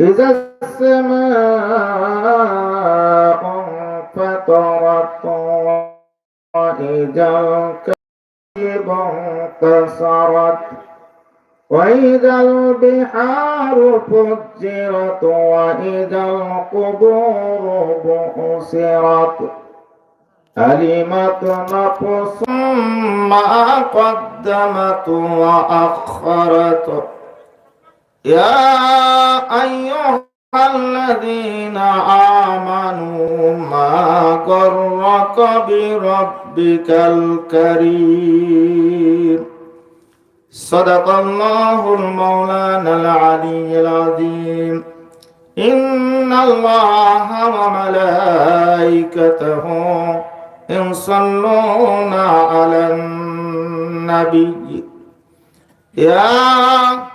إذا السماء انفطرت وإذا الكتب انكسرت وإذا البحار فجرت وإذا القبور بؤسرت علمت نفس ما قدمت وأخرت يا أيها الذين آمنوا ما غرك بربك الكريم. صدق الله المولانا العلي العظيم. إن الله وملائكته يصلون على النبي. يا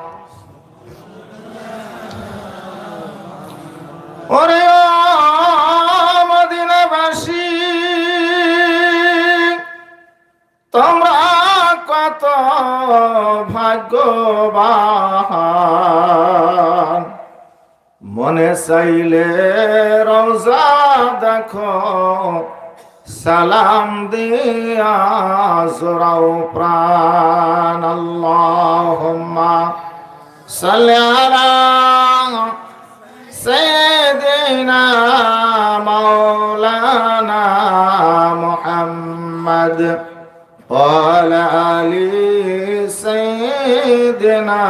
ভাগ্যবান। মনে চাইলে রোজা দেখো সালাম দিয়া জোরাও প্রাণ। আল্লাহুম্মা সাল্লালা সাইয়্যিদিনা মাওলানা মুহাম্মদ। وعلى آل سيدنا